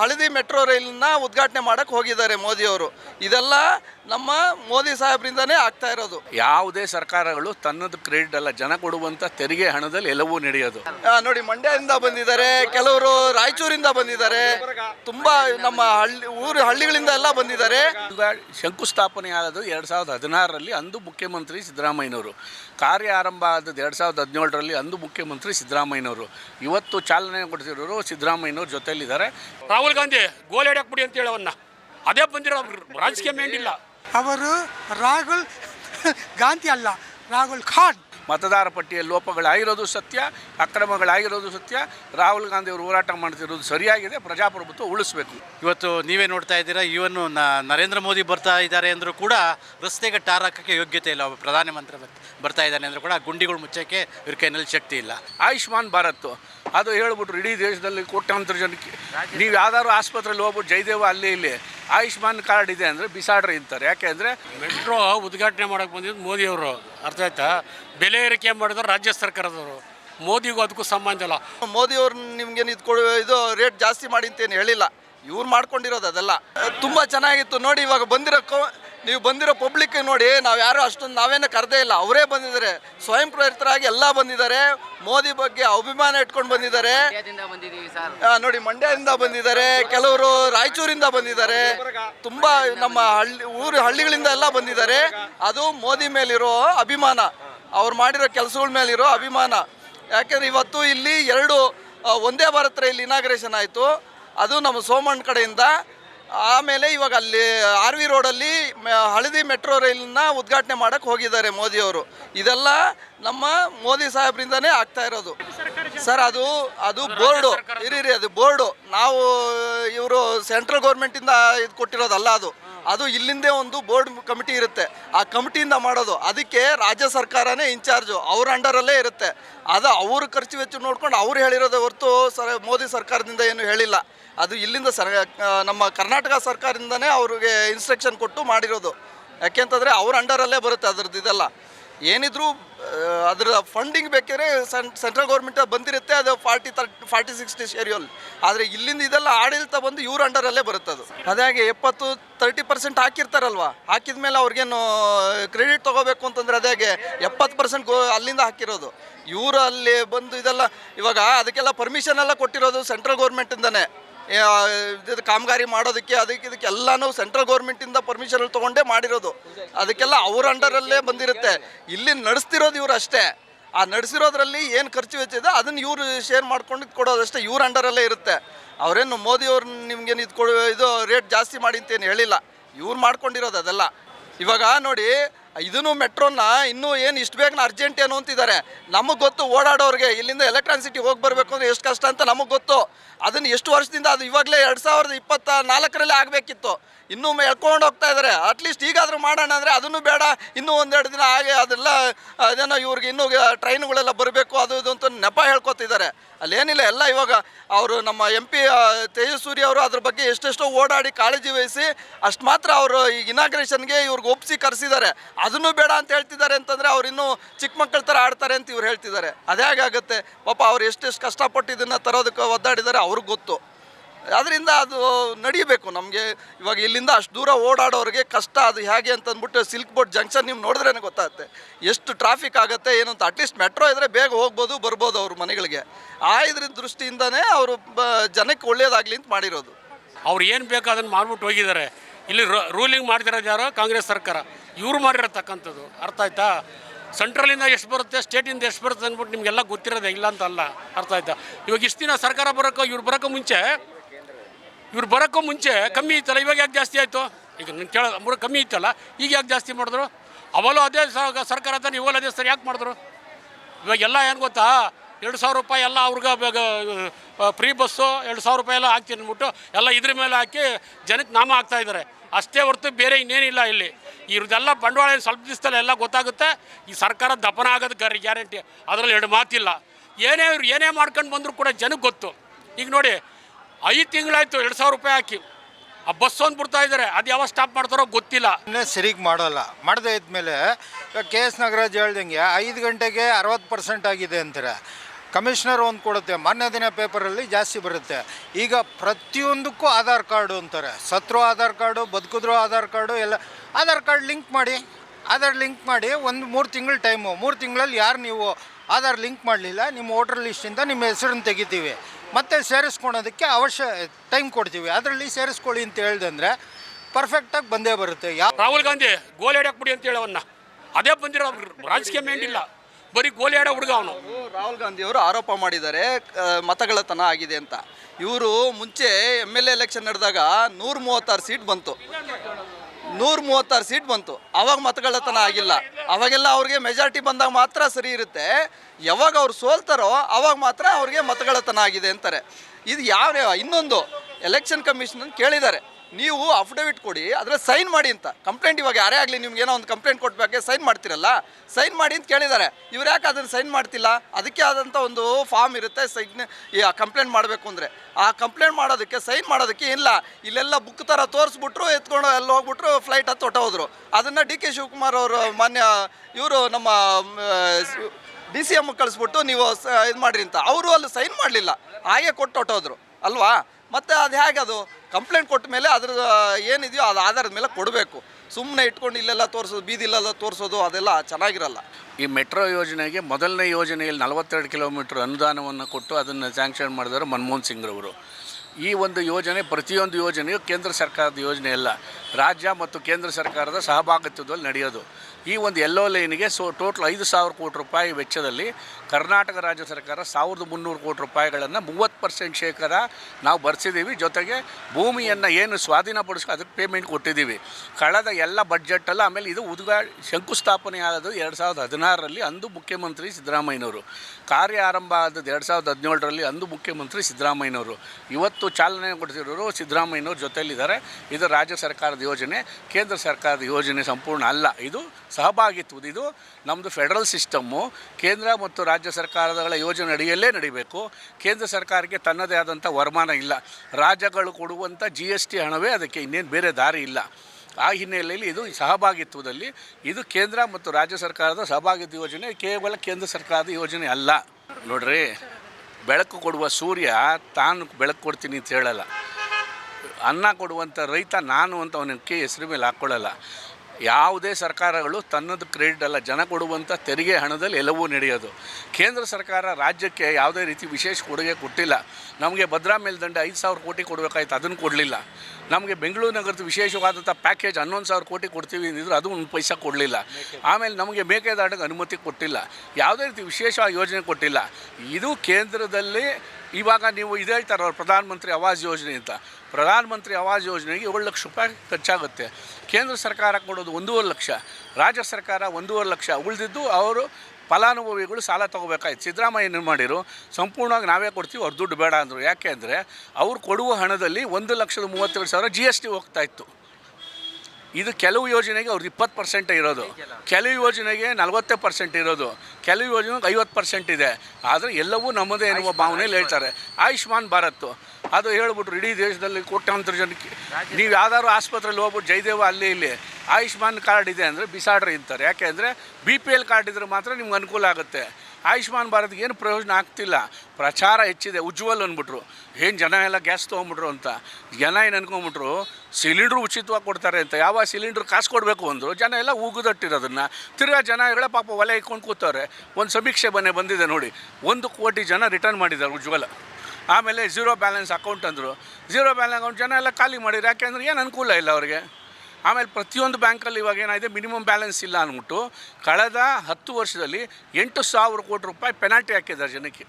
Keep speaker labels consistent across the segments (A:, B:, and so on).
A: ಹಳದಿ ಮೆಟ್ರೋ ರೈಲನ್ನ ಉದ್ಘಾಟನೆ ಮಾಡಕ್ ಹೋಗಿದ್ದಾರೆ ಮೋದಿ ಅವರು. ಇದೆಲ್ಲ ನಮ್ಮ ಮೋದಿ ಸಾಹೇಬ್ರಿಂದಾನೇ ಆಗ್ತಾ ಇರೋದು.
B: ಯಾವುದೇ ಸರ್ಕಾರಗಳು ತನ್ನದು ಕ್ರೆಡಿಟ್ ಅಲ್ಲ ಜನ ಕೊಡುವಂತ ತೆರಿಗೆ ಹಣದಲ್ಲಿ ಎಲ್ಲವೂ ನಡೆಯೋದು.
A: ನೋಡಿ ಮಂಡ್ಯದಿಂದ ಬಂದಿದ್ದಾರೆ ಕೆಲವರು ರಾಯಚೂರಿಂದ ಬಂದಿದ್ದಾರೆ ತುಂಬಾ ನಮ್ಮ ಹಳ್ಳಿ ಊರು ಹಳ್ಳಿಗಳಿಂದ ಎಲ್ಲ ಬಂದಿದ್ದಾರೆ.
B: ಶಂಕುಸ್ಥಾಪನೆ ಆದದ್ದು ಎರಡ್ ಸಾವಿರದ ಹದಿನಾರರಲ್ಲಿ ಅಂದು ಮುಖ್ಯಮಂತ್ರಿ ಸಿದ್ದರಾಮಯ್ಯನವರು. ಕಾರ್ಯ ಆರಂಭ ಆದದ್ದು ಎರಡು ಸಾವಿರದ ಹದಿನೇಳರಲ್ಲಿ ಅಂದು ಮುಖ್ಯಮಂತ್ರಿ ಸಿದ್ದರಾಮಯ್ಯನವರು. ಇವತ್ತು ಚಾಲನೆ ಕೊಡ್ತಿರೋರು ಸಿದ್ದರಾಮಯ್ಯನವ್ರ ಜೊತೆಯಲ್ಲಿದ್ದಾರೆ.
C: ರಾಹುಲ್ ಗಾಂಧಿ ಗೋಲ್ ಬಿಡಿ ಅಂತ ಹೇಳಿ ಅವನ್ನ ಅದೇ ಬಂದಿರೋ ರಾಜಕೀಯ ಮೇಂಡಿಲ್ಲ
D: ಅವರು ರಾಹುಲ್ ಗಾಂಧಿ ಅಲ್ಲ ರಾಹುಲ್ ಖಾನ್.
B: ಮತದಾರ ಪಟ್ಟಿಯಲ್ಲಿ ಲೋಪಗಳಾಗಿರೋದು ಸತ್ಯ ಅಕ್ರಮಗಳಾಗಿರೋದು ಸತ್ಯ ರಾಹುಲ್ ಗಾಂಧಿ ಅವರು ಹೋರಾಟ ಮಾಡ್ತಿರೋದು ಸರಿಯಾಗಿದೆ ಪ್ರಜಾಪ್ರಭುತ್ವ ಉಳಿಸ್ಬೇಕು.
E: ಇವತ್ತು ನೀವೇ ನೋಡ್ತಾ ಇದ್ದೀರಾ ಇವನು ನರೇಂದ್ರ ಮೋದಿ ಬರ್ತಾ ಇದ್ದಾರೆ ಅಂದರೂ ಕೂಡ ರಸ್ತೆಗೆ ಟಾರ್ ಹಾಕೋಕ್ಕೆ ಯೋಗ್ಯತೆ ಇಲ್ಲ ಒಬ್ಬ ಪ್ರಧಾನಮಂತ್ರಿ ಬರ್- ಬರ್ತಾ ಇದ್ದಾನೆ ಅಂದರೂ ಕೂಡ ಗುಂಡಿಗಳು ಮುಚ್ಚೋಕ್ಕೆ ಇವ್ರ ಕೈನಲ್ಲಿ ಶಕ್ತಿ ಇಲ್ಲ.
B: ಆಯುಷ್ಮಾನ್ ಭಾರತ್ ಅದು ಹೇಳ್ಬಿಟ್ರು ಇಡೀ ದೇಶದಲ್ಲಿ ಕೋಟ್ಯಾಂತರ ಜನಕ್ಕೆ. ನೀವು ಯಾವ್ದಾದ್ರು ಆಸ್ಪತ್ರೆಯಲ್ಲಿ ಹೋಗ್ಬಿಟ್ಟು ಜಯದೇವ ಅಲ್ಲಿ ಇಲ್ಲಿ ಆಯುಷ್ಮಾನ್ ಕಾರ್ಡ್ ಇದೆ ಅಂದರೆ ಬಿಸಾಡ್ರಿ ಅಂತಾರೆ. ಯಾಕೆ ಅಂದರೆ
C: ಮೆಟ್ರೋ ಉದ್ಘಾಟನೆ ಮಾಡೋಕ್ಕೆ ಬಂದಿದ್ದು ಮೋದಿಯವರು. ಅರ್ಥ ಆಯ್ತಾ? ಬೆಲೆ ಏರಿಕೆ ಮಾಡಿದ್ರು ರಾಜ್ಯ ಸರ್ಕಾರದವರು. ಮೋದಿಗೂ ಅದಕ್ಕೂ ಸಂಬಂಧ ಇಲ್ಲ.
A: ಮೋದಿ ನಿಮ್ಗೇನು ನಿಮ್ಗೆ ಇದು ಕೊಡು, ಇದು ರೇಟ್ ಜಾಸ್ತಿ ಮಾಡಿ ಅಂತೇನು ಹೇಳಿಲ್ಲ. ಇವ್ರು ಮಾಡ್ಕೊಂಡಿರೋದು ಅದೆಲ್ಲ. ತುಂಬ ಚೆನ್ನಾಗಿತ್ತು. ನೋಡಿ, ಇವಾಗ ಬಂದಿರೋ ನೀವು ಬಂದಿರೋ ಪಬ್ಲಿಕ್ ನೋಡಿ ನಾವು ಯಾರು ಅಷ್ಟೊಂದು ನಾವೇನು ಕರೆದೇ ಇಲ್ಲ. ಅವರೇ ಬಂದಿದ್ದಾರೆ. ಸ್ವಯಂ ಪ್ರೇರಿತರಾಗಿ ಎಲ್ಲ ಬಂದಿದ್ದಾರೆ. ಮೋದಿ ಬಗ್ಗೆ ಅಭಿಮಾನ ಇಟ್ಕೊಂಡು ಬಂದಿದ್ದಾರೆ. ನೋಡಿ ಮಂಡ್ಯದಿಂದ ಬಂದಿದ್ದಾರೆ. ಕೆಲವರು ರಾಯಚೂರಿಂದ ಬಂದಿದ್ದಾರೆ. ತುಂಬಾ ನಮ್ಮ ಹಳ್ಳಿ ಊರು ಹಳ್ಳಿಗಳಿಂದ ಎಲ್ಲ ಬಂದಿದ್ದಾರೆ. ಅದು ಮೋದಿ ಮೇಲಿರೋ ಅಭಿಮಾನ. ಅವ್ರು ಮಾಡಿರೋ ಕೆಲಸಗಳ ಮೇಲಿರೋ ಅಭಿಮಾನ. ಯಾಕೆಂದ್ರೆ ಇವತ್ತು ಇಲ್ಲಿ ಎರಡು ಒಂದೇ ಭಾರತ್ ರೈಲ್ ಇನಾಗ್ರೇಷನ್ ಆಯಿತು. ಅದು ನಮ್ಮ ಸೋಮಣ್ಣ ಕಡೆಯಿಂದ ಆಮೇಲೆ ಇವಾಗ ಅಲ್ಲಿ ಆರ್ ವಿ ರೋಡಲ್ಲಿ ಹಳದಿ ಮೆಟ್ರೋ ರೈಲನ್ನ ಉದ್ಘಾಟನೆ ಮಾಡಕ್ಕೆ ಹೋಗಿದ್ದಾರೆ ಮೋದಿಯವರು ಇದೆಲ್ಲ ನಮ್ಮ ಮೋದಿ ಸಾಹೇಬ್ರಿಂದನೇ ಆಗ್ತಾ ಇರೋದು. ಸರ್ ಅದು ಅದು ಬೋರ್ಡು. ಇರಿ ಅದು ಬೋರ್ಡು. ನಾವು ಇವರು ಸೆಂಟ್ರಲ್ ಗೌರ್ಮೆಂಟಿಂದ ಇದು ಕೊಟ್ಟಿರೋದಲ್ಲ ಅದು. ಅದು ಇಲ್ಲಿಂದೇ ಒಂದು ಬೋರ್ಡ್ ಕಮಿಟಿ ಇರುತ್ತೆ. ಆ ಕಮಿಟಿಯಿಂದ ಮಾಡೋದು. ಅದಕ್ಕೆ ರಾಜ್ಯ ಸರ್ಕಾರನೇ ಇನ್ಚಾರ್ಜು. ಅವ್ರ ಅಂಡರಲ್ಲೇ ಇರುತ್ತೆ. ಅದು ಅವ್ರ ಖರ್ಚು ವೆಚ್ಚ ನೋಡ್ಕೊಂಡು ಅವ್ರು ಹೇಳಿರೋದೇ ಹೊರತು ಸರ್ ಮೋದಿ ಸರ್ಕಾರದಿಂದ ಏನು ಹೇಳಿಲ್ಲ. ಅದು ಇಲ್ಲಿಂದ ಸರ್ ನಮ್ಮ ಕರ್ನಾಟಕ ಸರ್ಕಾರದಿಂದನೇ ಅವ್ರಿಗೆ ಇನ್ಸ್ಟ್ರಕ್ಷನ್ ಕೊಟ್ಟು ಮಾಡಿರೋದು. ಯಾಕೆಂತಂದರೆ ಅವ್ರ ಅಂಡರಲ್ಲೇ ಬರುತ್ತೆ ಅದ್ರದ್ದು ಇದೆಲ್ಲ. ಏನಿದ್ರು ಅದರ ಫಂಡಿಂಗ್ ಬೇಕಾದ್ರೆ ಸೆಂಟ್ರಲ್ ಗೌರ್ಮೆಂಟ್ ಬಂದಿರುತ್ತೆ, ಅದು ಫಾರ್ಟಿ ತರ್ಟ್ ಫಾರ್ಟಿ ಸಿಕ್ಸ್ಟಿ ಶೇರಿಯಲ್ಲಿ ಆದರೆ ಇಲ್ಲಿಂದ ಇದೆಲ್ಲ ಆಡಳಿತ ಬಂದು ಇವ್ರ ಅಂಡರಲ್ಲೇ ಬರುತ್ತೆ ಅದು. ಅದಾಗೆ ಎಪ್ಪತ್ತು ತರ್ಟಿ ಪರ್ಸೆಂಟ್ ಹಾಕಿರ್ತಾರಲ್ವಾ? ಹಾಕಿದ ಮೇಲೆ ಅವ್ರಿಗೇನು ಕ್ರೆಡಿಟ್ ತೊಗೋಬೇಕು ಅಂತಂದ್ರೆ ಅದಾಗೆ ಎಪ್ಪತ್ತು ಪರ್ಸೆಂಟ್ ಗೋ, ಅಲ್ಲಿಂದ ಹಾಕಿರೋದು. ಇವರು ಅಲ್ಲಿ ಬಂದು ಇದೆಲ್ಲ, ಇವಾಗ ಅದಕ್ಕೆಲ್ಲ ಪರ್ಮಿಷನ್ ಎಲ್ಲ ಕೊಟ್ಟಿರೋದು ಸೆಂಟ್ರಲ್ ಗೌರ್ಮೆಂಟಿಂದನೇ ಇದು ಕಾಮಗಾರಿ ಮಾಡೋದಕ್ಕೆ ಅದಕ್ಕೆ ಇದಕ್ಕೆ ಎಲ್ಲಾನು ಸೆಂಟ್ರಲ್ ಗೌರ್ಮೆಂಟಿಂದ ಪರ್ಮಿಷನ್ ತೊಗೊಂಡೇ ಮಾಡಿರೋದು. ಅದಕ್ಕೆಲ್ಲ ಅವ್ರ ಅಂಡರಲ್ಲೇ ಬಂದಿರುತ್ತೆ. ಇಲ್ಲಿ ನಡೆಸ್ತಿರೋದು ಇವ್ರು ಅಷ್ಟೇ. ಆ ನಡೆಸಿರೋದ್ರಲ್ಲಿ ಏನು ಖರ್ಚು ವೆಚ್ಚ ಇದೆ ಅದನ್ನು ಇವರು ಶೇರ್ ಮಾಡ್ಕೊಂಡು ಕೊಡೋದಷ್ಟೇ ಇವ್ರ ಅಂಡರಲ್ಲೇ ಇರುತ್ತೆ. ಅವರೇನು ಮೋದಿ ಅವ್ರು ನಿಮ್ಗೇನು ಇದು ಕೊಡು, ಇದು ರೇಟ್ ಜಾಸ್ತಿ ಮಾಡಿ ಅಂತೇನು ಹೇಳಿಲ್ಲ. ಇವ್ರು ಮಾಡ್ಕೊಂಡಿರೋದು ಅದೆಲ್ಲ. ಇವಾಗ ನೋಡಿ ಇದನ್ನು ಮೆಟ್ರೋನ ಇನ್ನೂ ಏನು ಇಷ್ಟು ಬೇಗನ ಅರ್ಜೆಂಟ್ ಏನು ಅಂತಿದ್ದಾರೆ? ನಮಗೆ ಗೊತ್ತು ಓಡಾಡೋರಿಗೆ ಇಲ್ಲಿಂದ ಎಲೆಕ್ಟ್ರಾನ್ ಸಿಟಿ ಹೋಗಿ ಬರಬೇಕು ಅಂದರೆ ಎಷ್ಟು ಕಷ್ಟ ಅಂತ ನಮಗೆ ಗೊತ್ತು. ಅದನ್ನು ಎಷ್ಟು ವರ್ಷದಿಂದ ಅದು ಇವಾಗಲೇ ಎರಡು ಸಾವಿರದ ಇಪ್ಪತ್ತ ನಾಲ್ಕರಲ್ಲಿ ಆಗಬೇಕಿತ್ತು. ಇನ್ನೂ ಎಳ್ಕೊಂಡು ಹೋಗ್ತಾ ಇದ್ದಾರೆ ಅಟ್ಲೀಸ್ಟ್ ಈಗಾದರೂ ಮಾಡೋಣ ಅಂದರೆ ಅದನ್ನು ಬೇಡ. ಇನ್ನೂ ಒಂದೆರಡು ದಿನ ಹಾಗೆ ಅದೆಲ್ಲ ಅದೇನೋ ಇವ್ರಿಗೆ ಇನ್ನೂ ಟ್ರೈನ್ಗಳೆಲ್ಲ ಬರಬೇಕು, ಅದು ಇದು ಅಂತ ನೆಪ ಹೇಳ್ಕೊತಿದ್ದಾರೆ. ಅಲ್ಲೇನಿಲ್ಲ, ಎಲ್ಲ ಇವಾಗ ಅವರು ನಮ್ಮ ಎಂ ಪಿ ತೇಜಸ್ಸೂರಿ ಅವರು ಅದ್ರ ಬಗ್ಗೆ ಎಷ್ಟೆಷ್ಟೋ ಓಡಾಡಿ ಕಾಳಜಿ ವಹಿಸಿ ಅಷ್ಟು ಮಾತ್ರ ಅವರು ಈ ಇನಾಗ್ರೇಷನ್ಗೆ ಇವ್ರಿಗೆ ಒಪ್ಪಿಸಿ ಕರೆಸಿದ್ದಾರೆ. ಅದನ್ನು ಬೇಡ ಅಂತ ಹೇಳ್ತಿದ್ದಾರೆ ಅಂತಂದರೆ ಅವ್ರು ಇನ್ನೂ ಚಿಕ್ಕ ಮಕ್ಕಳ ಥರ ಆಡ್ತಾರೆ ಅಂತ ಇವ್ರು ಹೇಳ್ತಿದ್ದಾರೆ. ಅದೇ ಆಗುತ್ತೆ. ಪಾಪ ಅವ್ರು ಎಷ್ಟೆಷ್ಟು ಕಷ್ಟಪಟ್ಟು ಇದನ್ನು ತರೋದಕ್ಕೆ ಒದ್ದಾಡಿದ್ದಾರೆ ಅವ್ರಿಗೆ ಗೊತ್ತು. ಅದರಿಂದ ಅದು ನಡೀಬೇಕು ನಮಗೆ. ಇವಾಗ ಇಲ್ಲಿಂದ ಅಷ್ಟು ದೂರ ಓಡಾಡೋರಿಗೆ ಕಷ್ಟ ಅದು ಹೇಗೆ ಅಂತಂದ್ಬಿಟ್ಟು ಸಿಲ್ಕ್ ಬೋರ್ಡ್ ಜಂಕ್ಷನ್ ನೀವು ನೋಡಿದ್ರೇ ಗೊತ್ತಾಗುತ್ತೆ. ಎಷ್ಟು ಟ್ರಾಫಿಕ್ ಆಗುತ್ತೆ, ಏನು ಅಂತ. ಅಟ್ಲೀಸ್ಟ್ ಮೆಟ್ರೋ ಇದ್ದರೆ ಬೇಗ ಹೋಗ್ಬೋದು, ಬರ್ಬೋದು ಅವ್ರ ಮನೆಗಳಿಗೆ. ಆ ಇದ್ರ ದೃಷ್ಟಿಯಿಂದನೇ ಅವರು ಜನಕ್ಕೆ ಒಳ್ಳೇದಾಗಲಿ ಅಂತ ಮಾಡಿರೋದು.
C: ಅವ್ರು ಏನು ಬೇಕೋ ಅದನ್ನು ಮಾಡ್ಬಿಟ್ಟು ಹೋಗಿದ್ದಾರೆ. ಇಲ್ಲಿ ರೂಲಿಂಗ್ ಮಾಡ್ತಿರೋದು ಯಾರೋ ಕಾಂಗ್ರೆಸ್ ಸರ್ಕಾರ. ಇವ್ರು ಮಾಡಿರತಕ್ಕಂಥದ್ದು. ಅರ್ಥ ಆಯ್ತಾ? ಸೆಂಟ್ರಲಿಂದ ಎಷ್ಟು ಬರುತ್ತೆ ಸ್ಟೇಟಿಂದ ಎಷ್ಟು ಬರುತ್ತೆ ಅಂದ್ಬಿಟ್ಟು ನಿಮಗೆಲ್ಲ ಗೊತ್ತಿರೋದೇ, ಇಲ್ಲ ಅಂತ ಅಲ್ಲ ಅರ್ಥ ಆಯ್ತಾ? ಇವಾಗ ಇಷ್ಟು ದಿನ ಸರ್ಕಾರ ಬರೋಕ್ಕೋ, ಇವ್ರು ಬರೋಕ್ಕೂ ಮುಂಚೆ, ಇವ್ರು ಬರೋಕ್ಕೂ ಮುಂಚೆ ಕಮ್ಮಿ ಇತ್ತಲ್ಲ, ಇವಾಗ ಯಾಕೆ ಜಾಸ್ತಿ ಆಯಿತು? ಈಗ ನಾನು ಕೇಳ ಮೂರು ಕಮ್ಮಿ ಇತ್ತಲ್ಲ, ಈಗ ಯಾಕೆ ಜಾಸ್ತಿ ಮಾಡಿದ್ರು? ಅವಲು ಅದೇ ಸರ್ಕಾರ ತಾನೆ ಇವಲ್ಲ ಅದೇ ಸರ್, ಯಾಕೆ ಮಾಡಿದ್ರು? ಇವಾಗ ಎಲ್ಲ ಏನು ಗೊತ್ತಾ? ಎರಡು ಸಾವಿರ ರೂಪಾಯಿ ಎಲ್ಲ ಅವ್ರಿಗೆ ಫ್ರೀ ಬಸ್ಸು ಎರಡು ಸಾವಿರ ರೂಪಾಯಿ ಎಲ್ಲ ಹಾಕ್ತೀನಿ ಅಂದ್ಬಿಟ್ಟು ಎಲ್ಲ ಇದ್ರ ಮೇಲೆ ಹಾಕಿ ಜನಕ್ಕೆ ನಾಮ ಹಾಕ್ತಾ ಇದ್ದಾರೆ ಅಷ್ಟೇ ಹೊರತು ಬೇರೆ ಇನ್ನೇನಿಲ್ಲ ಇಲ್ಲಿ. ಇವ್ರದ್ದೆಲ್ಲ ಬಂಡವಾಳ ಸ್ವಲ್ಪ ದಿವಸದಲ್ಲಿ ಎಲ್ಲ ಗೊತ್ತಾಗುತ್ತೆ. ಈ ಸರ್ಕಾರ ದಪನ ಆಗೋದು ಗರಿ ಗ್ಯಾರಂಟಿ. ಅದರಲ್ಲಿ ಎರಡು ಮಾತಿಲ್ಲ. ಏನೇ ಇವ್ರು ಏನೇ ಮಾಡ್ಕೊಂಡು ಬಂದರೂ ಕೂಡ ಜನಕ್ಕೆ ಗೊತ್ತು. ಈಗ ನೋಡಿ, ಐದು ತಿಂಗಳಾಯ್ತು ಎರಡು ಸಾವಿರ ರೂಪಾಯಿ ಹಾಕಿ. ಆ ಬಸ್ ಒಂದು ಬಿಡ್ತಾ ಇದ್ದಾರೆ ಅದು ಯಾವಾಗ ಸ್ಟಾಪ್ ಮಾಡ್ತಾರೋ ಗೊತ್ತಿಲ್ಲ.
F: ಇನ್ನೇ ಸರಿಗೆ ಮಾಡೋಲ್ಲ. ಮಾಡದೇ ಇದ್ಮೇಲೆ, ಕೆ ಎಸ್ ನಾಗರಾಜ್ ಹೇಳ್ದಂಗೆ ಐದು ಗಂಟೆಗೆ ಅರವತ್ತು ಪರ್ಸೆಂಟ್ ಆಗಿದೆ ಅಂತಾರೆ. ಕಮಿಷನರ್ ಒಂದು ಕೊಡುತ್ತೆ ಮಾನ್ಯ ದಿನ ಪೇಪರಲ್ಲಿ ಜಾಸ್ತಿ ಬರುತ್ತೆ. ಈಗ ಪ್ರತಿಯೊಂದಕ್ಕೂ ಆಧಾರ್ ಕಾರ್ಡು ಅಂತಾರೆ. ಸತ್ರು ಆಧಾರ್ ಕಾರ್ಡು, ಬದುಕಿದ್ರು ಆಧಾರ್ ಕಾರ್ಡು, ಎಲ್ಲ ಆಧಾರ್ ಕಾರ್ಡ್ ಲಿಂಕ್ ಮಾಡಿ, ಆಧಾರ್ ಲಿಂಕ್ ಮಾಡಿ ಒಂದು ಮೂರು ತಿಂಗಳು ಟೈಮು. ಮೂರು ತಿಂಗಳಲ್ಲಿ ಯಾರು ನೀವು ಆಧಾರ್ ಲಿಂಕ್ ಮಾಡಲಿಲ್ಲ, ನಿಮ್ಮ ವೋಟರ್ ಲಿಸ್ಟಿಂದ ನಿಮ್ಮ ಹೆಸರನ್ನು ತೆಗಿತೀವಿ. ಮತ್ತೆ ಸೇರಿಸ್ಕೊಳೋದಕ್ಕೆ ಅವಶ್ಯ, ಟೈಮ್ ಕೊಡ್ತೀವಿ. ಅದರಲ್ಲಿ ಸೇರಿಸ್ಕೊಳ್ಳಿ ಅಂತ ಹೇಳ್ದಂದ್ರೆ ಪರ್ಫೆಕ್ಟಾಗಿ ಬಂದೇ ಬರುತ್ತೆ.
C: ರಾಹುಲ್ ಗಾಂಧಿ ಗೋಲಿ ಆಡಕ್ಬಿಡಿ ಅಂತ ಹೇಳವನ್ನ. ಅದೇ ಬಂದಿರೋ ರಾಜಕೀಯ ಮೈಂಡ್ ಇಲ್ಲ. ಬರೀ ಗೋಲಿ ಆಡೋ ಹುಡುಗ ಅವನು.
A: ರಾಹುಲ್ ಗಾಂಧಿ ಅವರು ಆರೋಪ ಮಾಡಿದ್ದಾರೆ ಮತಗಳತನ ಆಗಿದೆ ಅಂತ. ಇವರು ಮುಂಚೆ ಎಂ ಎಲ್ ಎ ಎಲೆಕ್ಷನ್ ನಡೆದಾಗ ನೂರ ಮೂವತ್ತಾರು ಸೀಟ್ ಬಂತು. ನೂರ ಮೂವತ್ತಾರು ಸೀಟ್ ಬಂತು. ಅವಾಗ ಮತಗಳತನ ಆಗಿಲ್ಲ. ಅವಾಗೆಲ್ಲ ಅವ್ರಿಗೆ ಮೆಜಾರಿಟಿ ಬಂದಾಗ ಮಾತ್ರ ಸರಿ ಇರುತ್ತೆ. ಯಾವಾಗ ಅವ್ರು ಸೋಲ್ತಾರೋ ಅವಾಗ ಮಾತ್ರ ಅವ್ರಿಗೆ ಮತಗಳತನ ಆಗಿದೆ ಅಂತಾರೆ. ಇದು ಯಾವ ಇನ್ನೊಂದು ಎಲೆಕ್ಷನ್ ಕಮಿಷನ್ ಕೇಳಿದ್ದಾರೆ. ನೀವು ಅಫಿಡವಿಟ್ ಕೊಡಿ ಅದರ ಸೈನ್ ಮಾಡಿ ಅಂತ. ಕಂಪ್ಲೇಂಟ್ ಇವಾಗ ಯಾರೇ ಆಗಲಿ ನಿಮ್ಗೆ ಏನೋ ಒಂದು ಕಂಪ್ಲೇಂಟ್ ಕೊಟ್ಟಬೇಕು ಸೈನ್ ಮಾಡ್ತಿರಲ್ಲ? ಸೈನ್ ಮಾಡಿ ಅಂತ ಕೇಳಿದ್ದಾರೆ. ಇವ್ರು ಯಾಕೆ ಅದನ್ನು ಸೈನ್ ಮಾಡ್ತಿಲ್ಲ? ಅದಕ್ಕೆ ಆದಂಥ ಒಂದು ಫಾರ್ಮ್ ಇರುತ್ತೆ ಸೈನ್ ಕಂಪ್ಲೇಂಟ್ ಮಾಡಬೇಕು ಅಂದರೆ. ಆ ಕಂಪ್ಲೇಂಟ್ ಮಾಡೋದಕ್ಕೆ ಸೈನ್ ಮಾಡೋದಕ್ಕೆ ಇಲ್ಲ ಇಲ್ಲೆಲ್ಲ ಬುಕ್ ಥರ ತೋರಿಸ್ಬಿಟ್ರು, ಎತ್ಕೊಂಡು ಎಲ್ಲ ಹೋಗ್ಬಿಟ್ರು ಫ್ಲೈಟ್ ಹತ್ತು ಹೊಟ್ಟೋದ್ರು ಅದನ್ನು ಡಿ ಕೆ ಶಿವಕುಮಾರ್ ಅವರು ಮಾನ್ಯ, ಇವರು ನಮ್ಮ ಡಿ ಸಿ ಎಂ ಕಳಿಸ್ಬಿಟ್ಟು ನೀವು ಇದು ಮಾಡಿರಿ ಅಂತ. ಅವರು ಅಲ್ಲಿ ಸೈನ್ ಮಾಡಲಿಲ್ಲ. ಹಾಗೆ ಕೊಟ್ಟು ಹೊಟ್ಟೋದ್ರು ಅಲ್ವಾ? ಮತ್ತೆ ಅದು ಹೇಗೆ ಅದು ಕಂಪ್ಲೇಂಟ್ ಕೊಟ್ಟ ಮೇಲೆ ಅದ್ರ ಏನಿದೆಯೋ ಅದು ಆಧಾರದ ಮೇಲೆ ಕೊಡಬೇಕು. ಸುಮ್ಮನೆ ಇಟ್ಕೊಂಡು ಇಲ್ಲೆಲ್ಲ ತೋರಿಸೋದು ಬೀದಿಲೆಲ್ಲ ತೋರಿಸೋದು, ಅದೆಲ್ಲ ಚೆನ್ನಾಗಿರಲ್ಲ.
B: ಈ ಮೆಟ್ರೋ ಯೋಜನೆಗೆ ಮೊದಲನೇ ಯೋಜನೆಯಲ್ಲಿ ನಲವತ್ತೆರಡು ಕಿಲೋಮೀಟ್ರ್ ಅನುದಾನವನ್ನು ಕೊಟ್ಟು ಅದನ್ನು ಸ್ಯಾಂಕ್ಷನ್ ಮಾಡಿದವರು ಮನಮೋಹನ್ ಸಿಂಗ್ರವರು. ಈ ಒಂದು ಯೋಜನೆ ಪ್ರತಿಯೊಂದು ಯೋಜನೆಯು ಕೇಂದ್ರ ಸರ್ಕಾರದ ಯೋಜನೆ ಅಲ್ಲ. ರಾಜ್ಯ ಮತ್ತು ಕೇಂದ್ರ ಸರ್ಕಾರದ ಸಹಭಾಗಿತ್ವದಲ್ಲಿ ನಡೆಯೋದು. ಈ ಒಂದು ಎಲ್ಲೋ ಲೈನಿಗೆ ಸೊ ಟೋಟಲ್ ಐದು ಸಾವಿರ ಕೋಟಿ ರೂಪಾಯಿ ವೆಚ್ಚದಲ್ಲಿ ಕರ್ನಾಟಕ ರಾಜ್ಯ ಸರ್ಕಾರ ಸಾವಿರದ ಮುನ್ನೂರು ಕೋಟಿ ರೂಪಾಯಿಗಳನ್ನು ಮೂವತ್ತು ಪರ್ಸೆಂಟ್ ಶೇಕಡ ನಾವು ಬರ್ಸಿದ್ದೀವಿ ಜೊತೆಗೆ ಭೂಮಿಯನ್ನು ಏನು ಸ್ವಾಧೀನಪಡಿಸ್ಕೊ ಅದಕ್ಕೆ ಪೇಮೆಂಟ್ ಕೊಟ್ಟಿದ್ದೀವಿ. ಕಳೆದ ಎಲ್ಲ ಬಡ್ಜೆಟಲ್ಲಿ ಆಮೇಲೆ ಇದು ಉದ್ಘಾ, ಶಂಕುಸ್ಥಾಪನೆ ಆದದ್ದು ಎರಡು ಸಾವಿರದ ಹದಿನಾರರಲ್ಲಿ ಅಂದು ಮುಖ್ಯಮಂತ್ರಿ ಸಿದ್ದರಾಮಯ್ಯನವರು. ಕಾರ್ಯ ಆರಂಭ ಆದದ್ದು ಎರಡು ಸಾವಿರದ ಹದಿನೇಳರಲ್ಲಿ ಅಂದು ಮುಖ್ಯಮಂತ್ರಿ ಸಿದ್ದರಾಮಯ್ಯನವರು. ಇವತ್ತು ಚಾಲನೆ ಕೊಡ್ತಿರೋರು ಸಿದ್ದರಾಮಯ್ಯನವ್ರ ಜೊತೆಯಲ್ಲಿದ್ದಾರೆ. ಇದು ರಾಜ್ಯ ಸರ್ಕಾರದ ಯೋಜನೆ. ಕೇಂದ್ರ ಸರ್ಕಾರದ ಯೋಜನೆ ಸಂಪೂರ್ಣ ಅಲ್ಲ. ಇದು ಸಹಭಾಗಿತ್ವದ ಇದು ನಮ್ಮದು ಫೆಡರಲ್ ಸಿಸ್ಟಮ್ಮು ಕೇಂದ್ರ ಮತ್ತು ರಾಜ್ಯ ಸರ್ಕಾರಗಳ ಯೋಜನೆ ಅಡಿಯಲ್ಲೇ ನಡಿಬೇಕು. ಕೇಂದ್ರ ಸರ್ಕಾರಕ್ಕೆ ತನ್ನದೇ ಆದಂಥ ವರಮಾನ ಇಲ್ಲ. ರಾಜ್ಯಗಳು ಕೊಡುವಂಥ ಜಿ ಎಸ್ ಟಿ ಹಣವೇ ಅದಕ್ಕೆ ಇನ್ನೇನು ಬೇರೆ ದಾರಿ ಇಲ್ಲ. ಆ ಹಿನ್ನೆಲೆಯಲ್ಲಿ ಇದು ಸಹಭಾಗಿತ್ವದಲ್ಲಿ ಇದು ಕೇಂದ್ರ ಮತ್ತು ರಾಜ್ಯ ಸರ್ಕಾರದ ಸಹಭಾಗಿತ್ವ ಯೋಜನೆ, ಕೇವಲ ಕೇಂದ್ರ ಸರ್ಕಾರದ ಯೋಜನೆ ಅಲ್ಲ. ನೋಡ್ರಿ, ಬೆಳಕು ಕೊಡುವ ಸೂರ್ಯ ತಾನು ಬೆಳಕು ಕೊಡ್ತೀನಿ ಅಂತ ಹೇಳಲ್ಲ. ಅನ್ನ ಕೊಡುವಂಥ ರೈತ ನಾನು ಅಂತ ಅವನಕ್ಕೆ ಹೆಸರು ಮೇಲೆ ಹಾಕ್ಕೊಳ್ಳಲ್ಲ ಯಾವುದೇ ಸರ್ಕಾರಗಳು ತನ್ನದು ಕ್ರೆಡಿಟ್ ಅಲ್ಲ, ಜನ ಕೊಡುವಂಥ ತೆರಿಗೆ ಹಣದಲ್ಲಿ ಎಲ್ಲವೂ ನಡೆಯೋದು. ಕೇಂದ್ರ ಸರ್ಕಾರ ರಾಜ್ಯಕ್ಕೆ ಯಾವುದೇ ರೀತಿ ವಿಶೇಷ ಕೊಡುಗೆ ಕೊಟ್ಟಿಲ್ಲ. ನಮಗೆ ಭದ್ರಾ ಮೇಲ್ದಂಡೆ ಐದು ಸಾವಿರ ಕೋಟಿ ಕೊಡಬೇಕಾಯ್ತು, ಅದನ್ನು ಕೊಡಲಿಲ್ಲ. ನಮಗೆ ಬೆಂಗಳೂರು ನಗರದ ವಿಶೇಷವಾದಂಥ ಪ್ಯಾಕೇಜ್ ಹನ್ನೊಂದು ಸಾವಿರ ಕೋಟಿ ಕೊಡ್ತೀವಿ ಅಂದಿದ್ರು ಅದು ಒಂದು ಪೈಸಾ ಕೊಡಲಿಲ್ಲ. ಆಮೇಲೆ ನಮಗೆ ಮೇಕೆದಾಟಿಗೆ ಅನುಮತಿ ಕೊಟ್ಟಿಲ್ಲ. ಯಾವುದೇ ರೀತಿ ವಿಶೇಷ ಯೋಜನೆ ಕೊಟ್ಟಿಲ್ಲ. ಇದು ಕೇಂದ್ರದಲ್ಲಿ ಇವಾಗ ನೀವು ಇದು ಹೇಳ್ತಾರೆ ಅವ್ರು, ಪ್ರಧಾನಮಂತ್ರಿ ಆವಾಸ್ ಯೋಜನೆ ಅಂತ. ಪ್ರಧಾನಮಂತ್ರಿ ಆವಾಸ್ ಯೋಜನೆಗೆ ಏಳು ಲಕ್ಷ ರೂಪಾಯಿ ಖರ್ಚಾಗುತ್ತೆ. ಕೇಂದ್ರ ಸರ್ಕಾರ ಕೊಡೋದು ಒಂದೂವರೆ ಲಕ್ಷ, ರಾಜ್ಯ ಸರ್ಕಾರ ಒಂದೂವರೆ ಲಕ್ಷ. ಉಳಿದಿದ್ದು ಅವರು ಫಲಾನುಭವಿಗಳು ಸಾಲ ತೊಗೋಬೇಕಾಯ್ತು. ಸಿದ್ದರಾಮಯ್ಯ ಏನು ಮಾಡಿರು, ಸಂಪೂರ್ಣವಾಗಿ ನಾವೇ ಕೊಡ್ತೀವಿ, ಅವ್ರು ದುಡ್ಡು ಬೇಡ ಅಂದರು. ಯಾಕೆ ಅಂದರೆ ಅವ್ರು ಕೊಡುವ ಹಣದಲ್ಲಿ ಒಂದು ಲಕ್ಷದ ಮೂವತ್ತೆರಡು ಸಾವಿರ ಜಿ ಎಸ್ ಟಿ ಹೋಗ್ತಾ ಇತ್ತು. ಇದು ಕೆಲವು ಯೋಜನೆಗೆ ಅವ್ರದ್ದು ಇಪ್ಪತ್ತು ಪರ್ಸೆಂಟ್ ಇರೋದು. ಕೆಲವು ಯೋಜನೆಗೆ ನಲವತ್ತೇ ಪರ್ಸೆಂಟ್ ಇರೋದು. ಕೆಲವು ಯೋಜನೆಗೆ ಐವತ್ತು ಪರ್ಸೆಂಟ್ ಇದೆ. ಆದರೆ ಎಲ್ಲವೂ ನಮ್ಮದೇ ಎನ್ನುವ ಭಾವನೆಯಲ್ಲಿ ಹೇಳ್ತಾರೆ. ಆಯುಷ್ಮಾನ್ ಭಾರತ್. ಅದು ಹೇಳ್ಬಿಟ್ರು ಇಡೀ ದೇಶದಲ್ಲಿ ಕೋಟ್ಯಾಂತರ ಜನಕ್ಕೆ. ನೀವು ಯಾವ್ದಾದ್ರು ಆಸ್ಪತ್ರೆಯಲ್ಲಿ ಹೋಗ್ಬಿಟ್ಟು ಜಯದೇವ ಅಲ್ಲಿ ಇಲ್ಲಿ ಆಯುಷ್ಮಾನ್ ಕಾರ್ಡ್ ಇದೆ ಅಂದರೆ ಬಿಸಾಡ್ರಿ ಅಂತಾರೆ. ಯಾಕೆ ಅಂದರೆ ಬಿ ಪಿ ಎಲ್ ಕಾರ್ಡ್ ಇದ್ರೆ ಮಾತ್ರ ನಿಮ್ಗೆ ಅನುಕೂಲ ಆಗುತ್ತೆ. ಆಯುಷ್ಮಾನ್ ಭಾರತ್ಗೆ ಏನು ಪ್ರಯೋಜನ ಆಗ್ತಿಲ್ಲ. ಪ್ರಚಾರ ಹೆಚ್ಚಿದೆ, ಉಜ್ವಲ್ ಅಂದ್ಬಿಟ್ರು. ಏನು ಜನ ಎಲ್ಲ ಗ್ಯಾಸ್ ತೊಗೊಂಬಿಟ್ರು ಅಂತ. ಜನ ಏನು ಅನ್ಕೊಂಬಿಟ್ರು, ಸಿಲಿಂಡ್ರು ಉಚಿತವಾಗಿ ಕೊಡ್ತಾರೆ ಅಂತ. ಯಾವ ಸಿಲಿಂಡ್ರ್ ಕಾಸು ಕೊಡಬೇಕು ಅಂದರು, ಜನ ಎಲ್ಲ ಉಗುದಟ್ಟಿರೋದನ್ನು. ತಿರ್ಗಾ ಜನಗಳ ಪಾಪ ಒಲೆ ಇಟ್ಕೊಂಡು ಕೂತವ್ರೆ. ಒಂದು ಸಮೀಕ್ಷೆ ಬನ್ನೆ ಬಂದಿದೆ ನೋಡಿ. ಒಂದು ಕೋಟಿ ಜನ ರಿಟರ್ನ್ ಮಾಡಿದ್ದಾರೆ ಉಜ್ವಲ. ಆಮೇಲೆ ಝೀರೋ ಬ್ಯಾಲೆನ್ಸ್ ಅಕೌಂಟ್ ಅಂದರು. ಝೀರೋ ಬ್ಯಾಲೆನ್ಸ್ ಅಕೌಂಟ್ ಜನ ಎಲ್ಲ ಖಾಲಿ ಮಾಡಿದ್ರು. ಯಾಕೆಂದ್ರೆ ಏನು ಅನುಕೂಲ ಇಲ್ಲ ಅವ್ರಿಗೆ. ಆಮೇಲೆ ಪ್ರತಿಯೊಂದು ಬ್ಯಾಂಕಲ್ಲಿ ಇವಾಗ ಏನಾಗಿದೆ? ಮಿನಿಮಮ್ ಬ್ಯಾಲೆನ್ಸ್ ಇಲ್ಲ ಅಂದ್ಬಿಟ್ಟು ಕಳೆದ ಹತ್ತು ವರ್ಷದಲ್ಲಿ ಎಂಟು ಸಾವಿರ ಕೋಟಿ ರೂಪಾಯಿ ಪೆನಾಲ್ಟಿ ಹಾಕಿದ್ದಾರೆ ಜನಕ್ಕೆ.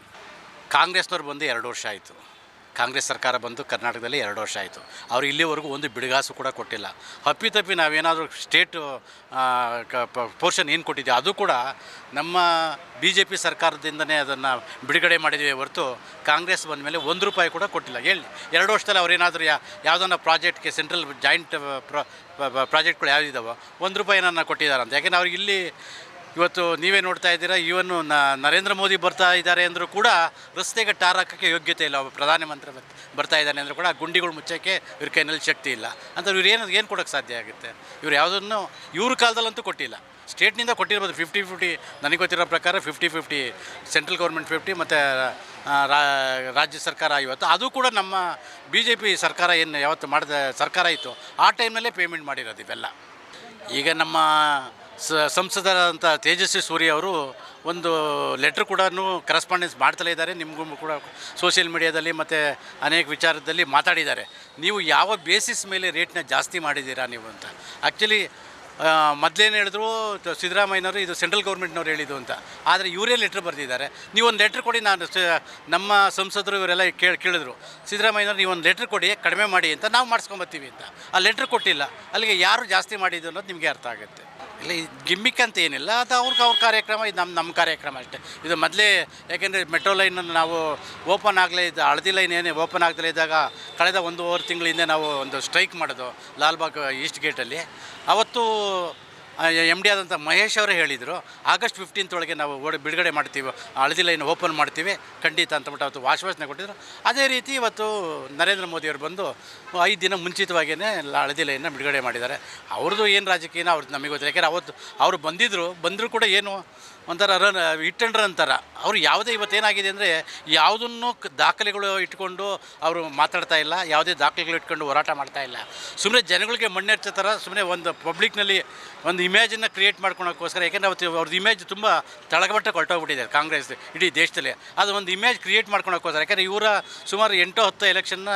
E: ಕಾಂಗ್ರೆಸ್ನವ್ರು ಬಂದು ಎರಡು ವರ್ಷ ಆಯಿತು. ಕಾಂಗ್ರೆಸ್ ಸರ್ಕಾರ ಬಂದು ಕರ್ನಾಟಕದಲ್ಲಿ ಎರಡು ವರ್ಷ ಆಯಿತು. ಅವರು ಇಲ್ಲಿವರೆಗೂ ಒಂದು ಬಿಡುಗಾಸು ಕೂಡ ಕೊಟ್ಟಿಲ್ಲ. ಹಪ್ಪಿತಪ್ಪಿ ನಾವೇನಾದರೂ ಸ್ಟೇಟು ಪೋರ್ಷನ್ ಏನು ಕೊಟ್ಟಿದ್ದೀವಿ ಅದು ಕೂಡ ನಮ್ಮ ಬಿ ಜೆ ಪಿ ಸರ್ಕಾರದಿಂದನೇ ಅದನ್ನು ಬಿಡುಗಡೆ ಮಾಡಿದ್ವಿ ಹೊರತು ಕಾಂಗ್ರೆಸ್ ಬಂದ ಮೇಲೆ ಒಂದು ರೂಪಾಯಿ ಕೂಡ ಕೊಟ್ಟಿಲ್ಲ. ಹೇಳಿ, ಎರಡು ವರ್ಷದಲ್ಲಿ ಅವ್ರೇನಾದರೂ ಯಾ ಯಾವುದನ್ನ ಪ್ರಾಜೆಕ್ಟ್ಗೆ ಸೆಂಟ್ರಲ್ ಜಾಯಿಂಟ್ ಪ್ರಾಜೆಕ್ಟ್ಗಳು ಯಾವುದಿದ್ದಾವೋ ಒಂದು ರೂಪಾಯಿ ಏನನ್ನ ಕೊಟ್ಟಿದ್ದಾರೆ ಅಂತ ಯಾಕೆಂದರೆ ಅವ್ರಿಗೆ ಇಲ್ಲಿ ಇವತ್ತು ನೀವೇ ನೋಡ್ತಾ ಇದ್ದೀರಾ ಇವನು ನರೇಂದ್ರ ಮೋದಿ ಬರ್ತಾ ಇದ್ದಾರೆ ಅಂದರೂ ಕೂಡ ರಸ್ತೆಗೆ ಟಾರ್ ಹಾಕೋಕ್ಕೆ ಯೋಗ್ಯತೆ ಇಲ್ಲ. ಒಬ್ಬ ಪ್ರಧಾನಮಂತ್ರಿ ಬರ್- ಬರ್ತಾ ಇದ್ದಾನೆ ಅಂದರೂ ಕೂಡ ಗುಂಡಿಗಳು ಮುಚ್ಚೋಕ್ಕೆ ಇವ್ರ ಕೈನಲ್ಲಿ ಶಕ್ತಿ ಇಲ್ಲ. ಅಂತ ಇವ್ರು ಏನು ಏನು ಕೊಡೋಕ್ಕೆ ಸಾಧ್ಯ ಆಗುತ್ತೆ? ಇವ್ರು ಯಾವುದನ್ನು, ಇವ್ರ ಕಾಲದಲ್ಲಂತೂ ಕೊಟ್ಟಿಲ್ಲ. ಸ್ಟೇಟ್ನಿಂದ ಕೊಟ್ಟಿರ್ಬೋದು, ಫಿಫ್ಟಿ ಫಿಫ್ಟಿ, ನನಗೆ ಗೊತ್ತಿರೋ ಪ್ರಕಾರ fifty fifty, central government fifty ಮತ್ತು ರಾಜ್ಯ ಸರ್ಕಾರ ಇವತ್ತು ಅದು ಕೂಡ ನಮ್ಮ ಬಿ ಜೆ ಪಿ ಸರ್ಕಾರ ಏನು ಯಾವತ್ತು ಮಾಡಿದ ಸರ್ಕಾರ ಇತ್ತು, ಆ ಟೈಮ್ನಲ್ಲೇ ಪೇಮೆಂಟ್ ಮಾಡಿರೋದು ಇವೆಲ್ಲ. ಈಗ ನಮ್ಮ ಸ ಸಂಸದರಂಥ ತೇಜಸ್ವಿ ಸೂರ್ಯ ಅವರು ಒಂದು ಲೆಟ್ರ್ ಕೂಡ ಕರೆಸ್ಪಾಂಡೆನ್ಸ್ ಮಾಡ್ತಲೇ ಇದ್ದಾರೆ. ನಿಮಗೂ ಕೂಡ ಸೋಷಿಯಲ್ ಮೀಡಿಯಾದಲ್ಲಿ ಮತ್ತು ಅನೇಕ ವಿಚಾರದಲ್ಲಿ ಮಾತಾಡಿದ್ದಾರೆ. ನೀವು ಯಾವ ಬೇಸಿಸ್ ಮೇಲೆ ರೇಟ್ನ ಜಾಸ್ತಿ ಮಾಡಿದ್ದೀರಾ ನೀವು ಅಂತ? ಆ್ಯಕ್ಚುಲಿ ಮೊದಲೇನು ಹೇಳಿದ್ರು ಸಿದ್ದರಾಮಯ್ಯನವರು ಇದು ಸೆಂಟ್ರಲ್ ಗೌರ್ಮೆಂಟ್ನವ್ರು ಹೇಳಿದ್ದು ಅಂತ. ಆದರೆ ಇವರೇ ಲೆಟ್ರ್ ಬರೆದಿದ್ದಾರೆ. ನೀವೊಂದು ಲೆಟ್ರ್ ಕೊಡಿ, ನಾನು ನಮ್ಮ ಸಂಸದರು ಇವರೆಲ್ಲ ಕೇಳಿ, ಕೇಳಿದ್ರು. ಸಿದ್ದರಾಮಯ್ಯನವ್ರು, ನೀವೊಂದು ಲೆಟ್ರ್ ಕೊಡಿ, ಕಡಿಮೆ ಮಾಡಿ ಅಂತ ನಾವು ಮಾಡಿಸ್ಕೊಂಬತ್ತೀವಿ ಅಂತ. ಆ ಲೆಟ್ರ್ ಕೊಟ್ಟಿಲ್ಲ. ಅಲ್ಲಿಗೆ ಯಾರು ಜಾಸ್ತಿ ಮಾಡಿದ್ದು ಅನ್ನೋದು ನಿಮಗೆ ಅರ್ಥ ಆಗುತ್ತೆ. ಇಲ್ಲ ಗಿಮ್ಮಿಕ್ ಅಂತ ಏನಿಲ್ಲ, ಅದು ಅವ್ರಿಗೆ ಅವ್ರ ಕಾರ್ಯಕ್ರಮ, ಇದು ನಮ್ಮ ನಮ್ಮ ಕಾರ್ಯಕ್ರಮ ಅಷ್ಟೇ. ಇದು ಮೊದಲೇ, ಯಾಕೆಂದರೆ ಮೆಟ್ರೋ ಲೈನನ್ನು ನಾವು ಓಪನ್ ಆಗಲೇ ಇದ್ದ ಹಳದಿ ಲೈನ್ ಏನೇ ಓಪನ್ ಆಗದಲೇ ಇದ್ದಾಗ ಕಳೆದ ಒಂದೂವರೆ ತಿಂಗಳಿಂದ ನಾವು ಒಂದು ಸ್ಟ್ರೈಕ್ ಮಾಡೋದು ಲಾಲ್ಬಾಗ್ ಈಸ್ಟ್ ಗೇಟಲ್ಲಿ ಅವತ್ತು ಎಂ ಡಿ ಆದಂಥ ಮಹೇಶ್ ಅವರೇ ಹೇಳಿದರು ಆಗಸ್ಟ್ ಫಿಫ್ಟೀನ್ತ್ ಒಳಗೆ ನಾವು ಓಡಿ, ಬಿಡುಗಡೆ ಮಾಡ್ತೀವಿ ಹಳದಿ ಲೈನ್ ಓಪನ್ ಮಾಡ್ತೀವಿ, ಖಂಡಿತ ಅಂತಬಿಟ್ಟು ಅವತ್ತು ಆಶ್ವಾಸನೆ ಕೊಟ್ಟಿದ್ರು. ಅದೇ ರೀತಿ ಇವತ್ತು ನರೇಂದ್ರ ಮೋದಿಯವರು ಬಂದು ಐದು ದಿನ ಮುಂಚಿತವಾಗಿಯೇ ಹಳದಿ ಲೈನ್ನ ಬಿಡುಗಡೆ ಮಾಡಿದ್ದಾರೆ. ಅವ್ರದ್ದು ಏನು ರಾಜಕೀಯನ ಅವ್ರದ್ದು ನಮಗೆ ಗೊತ್ತಿಲ್ಲ. ಯಾಕೆಂದರೆ ಅವತ್ತು, ಅವರು ಬಂದಿದ್ದರು ಬಂದರೂ ಕೂಡ ಏನು ಒಂಥರ ರನ್ ಹಿಟ್ ಆ್ಯಂಡ್ ರನ್ ಅವ್ರು ಯಾವುದೇ ಇವತ್ತೇನಾಗಿದೆ ಅಂದರೆ ಯಾವುದನ್ನು ದಾಖಲೆಗಳು ಇಟ್ಕೊಂಡು ಅವರು ಮಾತಾಡ್ತಾ ಇಲ್ಲ, ಯಾವುದೇ ದಾಖಲೆಗಳು ಇಟ್ಕೊಂಡು ಹೋರಾಟ ಮಾಡ್ತಾ ಇಲ್ಲ. ಸುಮ್ಮನೆ ಜನಗಳಿಗೆ ಮಣ್ಣೆಚ್ಚ ಥರ ಸುಮ್ಮನೆ ಒಂದು ಪಬ್ಲಿಕ್ನಲ್ಲಿ ಒಂದು ಇಮೇಜನ್ನು ಕ್ರಿಯೇಟ್ ಮಾಡ್ಕೊಳೋಕ್ಕೋಸ್ಕರ, ಯಾಕೆಂದರೆ ಅವತ್ತು ಅವ್ರದ್ದು ಇಮೇಜ್ ತುಂಬ ತಳಗಬಟ್ಟ ಹೊರಟೋಗ್ಬಿಟ್ಟಿದೆ ಕಾಂಗ್ರೆಸ್ ಇಡೀ ದೇಶದಲ್ಲಿ. ಅದು ಒಂದು ಇಮೇಜ್ ಕ್ರಿಯೇಟ್ ಮಾಡ್ಕೊಳಕ್ಕೋಸ್ಕರ, ಯಾಕೆಂದರೆ ಇವರ ಸುಮಾರು ಎಂಟು ಹತ್ತು ಎಲೆಕ್ಷನ್ನ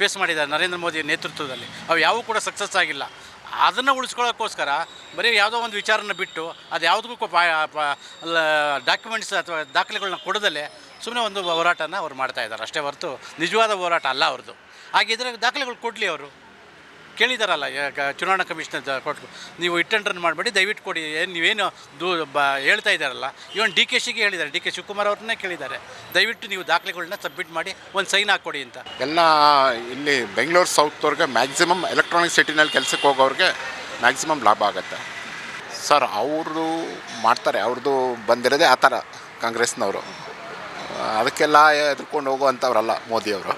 E: ಫೇಸ್ ಮಾಡಿದ್ದಾರೆ ನರೇಂದ್ರ ಮೋದಿ ನೇತೃತ್ವದಲ್ಲಿ. ಅವು ಯಾವೂ ಕೂಡ ಸಕ್ಸಸ್ ಆಗಿಲ್ಲ. ಅದನ್ನು ಉಳಿಸ್ಕೊಳ್ಳೋಕ್ಕೋಸ್ಕರ ಬರೀ ಯಾವುದೋ ಒಂದು ವಿಚಾರನ ಬಿಟ್ಟು ಅದು ಯಾವುದಕ್ಕೂ ಡಾಕ್ಯುಮೆಂಟ್ಸ್ ಅಥವಾ ದಾಖಲೆಗಳನ್ನ ಕೊಡದಲ್ಲೇ ಸುಮ್ಮನೆ ಒಂದು ಹೋರಾಟನ ಅವ್ರು ಮಾಡ್ತಾ ಇದ್ದಾರೆ. ಅಷ್ಟೇ ಹೊರತು ನಿಜವಾದ ಹೋರಾಟ ಅಲ್ಲ ಅವ್ರದ್ದು. ಹಾಗಿದ್ರೆ ದಾಖಲೆಗಳು ಕೊಡಲಿ ಅವರು. ಕೇಳಿದಾರಲ್ಲ ಚುನಾವಣಾ ಕಮಿಷನರ್ ಕೊಟ್ಟು ನೀವು ಇಟ್ ಅಂಡ್ ರನ್ ಮಾಡಬೇಡಿ, ದಯವಿಟ್ಟು ಕೊಡಿ, ಏನು ನೀವೇನು ದೂ, ಬ, ಹೇಳ್ತಾ ಇದ್ದಾರಲ್ಲ ಇವನ್ ಡಿ ಕೆ ಶಿಗೆ ಹೇಳಿದ್ದಾರೆ, ಡಿ ಕೆ ಶಿವಕುಮಾರ್ ಅವ್ರನ್ನೇ ಕೇಳಿದ್ದಾರೆ. ದಯವಿಟ್ಟು ನೀವು ದಾಖಲೆಗಳನ್ನ ಸಬ್ಮಿಟ್ ಮಾಡಿ, ಒಂದು ಸೈನ್ ಹಾಕ್ಕೊಡಿ ಅಂತ.
G: ಎಲ್ಲ ಇಲ್ಲಿ ಬೆಂಗಳೂರು ಸೌತ್ವರೆಗೆ ಮ್ಯಾಕ್ಸಿಮಮ್ ಎಲೆಕ್ಟ್ರಾನಿಕ್ ಸಿಟಿನಲ್ಲಿ ಕೆಲಸಕ್ಕೆ ಹೋಗೋರಿಗೆ ಮ್ಯಾಕ್ಸಿಮಮ್ ಲಾಭ ಆಗುತ್ತೆ. ಸರ್ ಅವ್ರದ್ದು ಮಾಡ್ತಾರೆ ಅವ್ರದ್ದು ಬಂದಿರೋದೇ ಆ ಥರ ಕಾಂಗ್ರೆಸ್ನವರು. ಅದಕ್ಕೆಲ್ಲ ಎದ್ಕೊಂಡು ಹೋಗುವಂಥವ್ರಲ್ಲ ಮೋದಿಯವರು.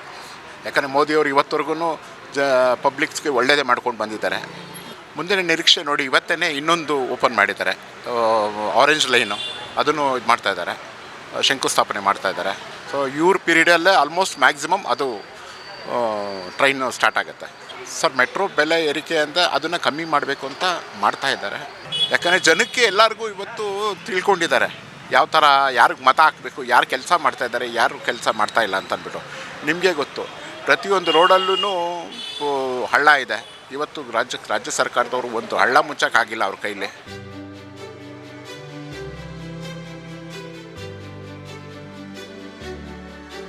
G: ಯಾಕಂದರೆ ಮೋದಿಯವರು ಇವತ್ತವರೆಗೂ ಜ ಪಬ್ಲಿಕ್ಸ್ಗೆ ಒಳ್ಳೆಯದೇ ಮಾಡ್ಕೊಂಡು ಬಂದಿದ್ದಾರೆ. ಮುಂದಿನ ನಿರೀಕ್ಷೆ ನೋಡಿ ಇವತ್ತೇ ಇನ್ನೊಂದು ಓಪನ್ ಮಾಡಿದ್ದಾರೆ. ಆರೆಂಜ್ ಲೈನು ಅದನ್ನು ಇದು ಮಾಡ್ತಾ ಇದ್ದಾರೆ. ಶಂಕುಸ್ಥಾಪನೆ ಮಾಡ್ತಾ ಇದ್ದಾರೆ. ಸೊ ಇವ್ರ ಪೀರಿಯಡಲ್ಲೇ ಆಲ್ಮೋಸ್ಟ್ ಮ್ಯಾಕ್ಸಿಮಮ್ ಅದು ಟ್ರೈನ್ ಸ್ಟಾರ್ಟ್ ಆಗುತ್ತೆ. ಸರ್ ಮೆಟ್ರೋ ಬೆಲೆ ಏರಿಕೆ ಅಂತ ಅದನ್ನು ಕಮ್ಮಿ ಮಾಡಬೇಕು ಅಂತ ಮಾಡ್ತಾ ಇದ್ದಾರೆ. ಯಾಕಂದರೆ ಜನಕ್ಕೆ ಎಲ್ಲರಿಗೂ ಇವತ್ತು ತಿಳ್ಕೊಂಡಿದ್ದಾರೆ. ಯಾವ ಥರ ಯಾರಿಗೆ ಮತ ಹಾಕಬೇಕು, ಯಾರು ಕೆಲಸ ಮಾಡ್ತಾ ಇದ್ದಾರೆ, ಯಾರು ಕೆಲಸ ಮಾಡ್ತಾ ಇಲ್ಲ ಅಂತ ಅಂದ್ಬಿಟ್ಟು ನಿಮಗೆ ಗೊತ್ತು. ಪ್ರತಿಯೊಂದು ರೋಡಲ್ಲೂ ಹಳ್ಳ ಇದೆ. ಇವತ್ತು ರಾಜ್ಯ ರಾಜ್ಯ ಸರ್ಕಾರದವರು ಒಂದು ಹಳ್ಳ ಮುಚ್ಚೋಕ್ಕಾಗಿಲ್ಲ ಅವ್ರ ಕೈಲಿ.